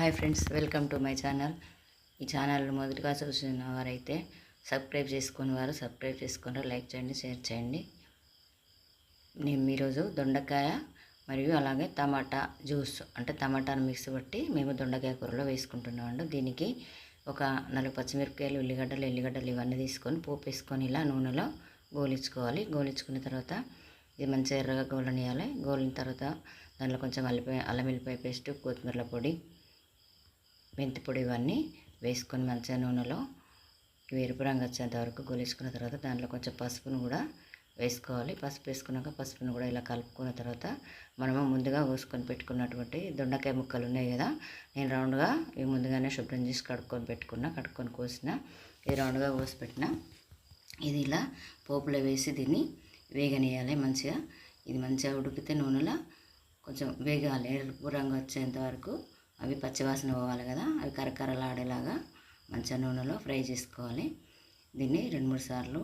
Hi friends welcome to my channel ఈ channel మొదటిగా చూసిన వారైతే సబ్స్క్రైబ్ చేసుకుని వారు సబ్స్క్రైబ్ చేసుకుని లైక్ చేయండి షేర్ చేయండి. నేను ఈరోజు దొండకాయ మరియు అలాగే టమాటా జ్యూస్ అంటే టమాటాను మిక్స్ బట్టి మేము దొండకాయ కూరలో వేసుకుంటున్నామండి దీనికి ఒక నాలుగు పచ్చిమిరపకాయలు ఉల్లిగడ్డలు ఎల్లిగడ్డలు ఇవన్నీ తీసుకొని పోపు వేసుకొని ఇలా నూనెలో గోలించుకోవాలి. గోలించుకున్న తర్వాత ఇది మంచిగా ఎర్రగా గోలనియాలి. గోలిన తర్వాత దాంట్లో కొంచెం అల్లిపాయ అల్లం వెల్లిపాయ పేస్ట్ కొత్తిమీర పొడి మెంతి పొడి ఇవన్నీ వేసుకొని మంచిగా నూనెలో ఇవి ఎరుపు రంగు వచ్చేంత వరకు గోలించుకున్న తర్వాత దాంట్లో కొంచెం పసుపును కూడా వేసుకోవాలి. పసుపు వేసుకున్నాక పసుపును కూడా ఇలా కలుపుకున్న తర్వాత మనము ముందుగా కోసుకొని పెట్టుకున్నటువంటి దొండకాయ ముక్కలు ఉన్నాయి కదా నేను రౌండ్గా ఇవి ముందుగానే శుభ్రం చేసి కడుక్కొని పెట్టుకున్నా కడుక్కొని కోసిన ఇది రౌండ్గా కోసి పెట్టిన ఇది ఇలా పోపులో వేసి దీన్ని వేగనేయాలి మంచిగా. ఇది మంచిగా ఉడికితే నూనెలో కొంచెం వేగాలి. ఎరుపు రంగు వచ్చేంత వరకు అవి పచ్చివాసన పోవాలి కదా అవి కరకరలాడేలాగా మంచిగా నూనెలో ఫ్రై చేసుకోవాలి. దీన్ని రెండు మూడు సార్లు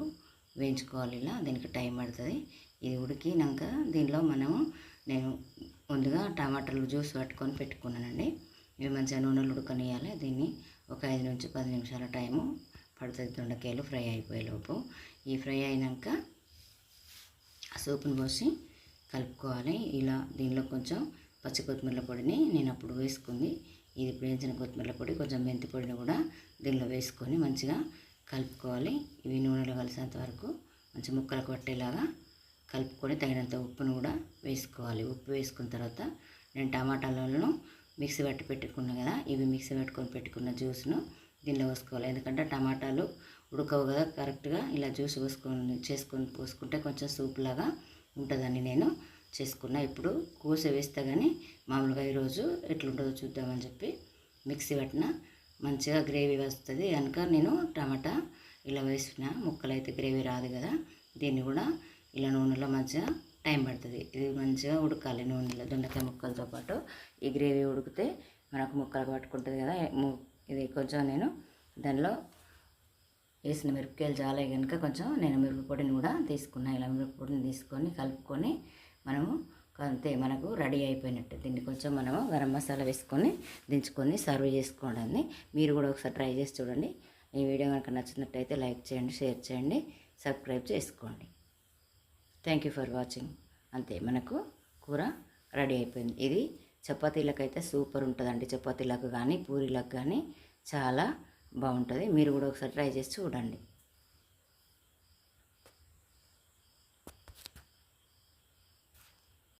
వేయించుకోవాలి ఇలా దీనికి టైం పడుతుంది. ఇది ఉడికినాక దీనిలో మనము నేను ముందుగా టమాటాలు జ్యూస్ పట్టుకొని పెట్టుకున్నానండి. ఇవి మంచిగా నూనెలు ఉడకనియాలి దీన్ని ఒక ఐదు నుంచి పది నిమిషాల టైము పడుతుంది దొండకాయలు ఫ్రై అయిపోయేలోపు ఈ ఫ్రై అయినాక సూపును పోసి కలుపుకోవాలి. ఇలా దీనిలో కొంచెం పచ్చి కొత్తిమీర పొడిని నేను అప్పుడు వేసుకుంది. ఇది వేయించిన కొత్తిమీర పొడి కొంచెం మెంతి పొడిని కూడా దీనిలో వేసుకొని మంచిగా కలుపుకోవాలి. ఇవి నూనెలో కలిసినంత వరకు మంచి ముక్కలు కొట్టేలాగా కలుపుకొని తగినంత ఉప్పును కూడా వేసుకోవాలి. ఉప్పు వేసుకున్న తర్వాత నేను టమాటాలను మిక్సీ పట్టి పెట్టుకున్నా కదా ఇవి మిక్సీ పెట్టుకొని పెట్టుకున్న జ్యూస్ను దీనిలో పోసుకోవాలి. ఎందుకంటే టమాటాలు ఉడకవు కదా కరెక్ట్గా ఇలా జ్యూస్ పోసుకొని చేసుకొని పోసుకుంటే కొంచెం సూప్ లాగా ఉంటుందని నేను చేసుకున్న. ఇప్పుడు కూస వేస్తే కానీ మామూలుగా ఈరోజు ఎట్లుంటుందో చూద్దామని చెప్పి మిక్సీ పట్టిన మంచిగా గ్రేవీ వస్తుంది. కనుక నేను టమాటా ఇలా వేసిన ముక్కలు అయితే గ్రేవీ రాదు కదా దీన్ని కూడా ఇలా నూనెలో మంచిగా టైం పడుతుంది. ఇది మంచిగా ఉడకాలి నూనెలో దొండకాయ ముక్కలతో పాటు. ఈ గ్రేవీ ఉడికితే మనకు ముక్కలు పట్టుకుంటుంది కదా ఇది కొంచెం నేను దానిలో వేసిన మిరపకాయలు చాలా కనుక కొంచెం నేను మిరపపొడిని కూడా తీసుకున్నాను ఇలా మిరపపొడిని తీసుకొని కలుపుకొని మనము అంతే మనకు రెడీ అయిపోయినట్టు. దీన్ని కొంచెం మనము గరం మసాలా వేసుకొని దించుకొని సర్వ్ చేసుకోవడాన్ని మీరు కూడా ఒకసారి ట్రై చేసి చూడండి. ఈ వీడియో కనుక నచ్చినట్టయితే లైక్ చేయండి షేర్ చేయండి సబ్స్క్రైబ్ చేసుకోండి. థ్యాంక్ యూ ఫర్ వాచింగ్ అంతే మనకు కూర రెడీ అయిపోయింది. ఇది చపాతీలకు అయితే సూపర్ ఉంటుందండి. చపాతీలకు కానీ పూరీలకు కానీ చాలా బాగుంటుంది. మీరు కూడా ఒకసారి ట్రై చేసి చూడండి.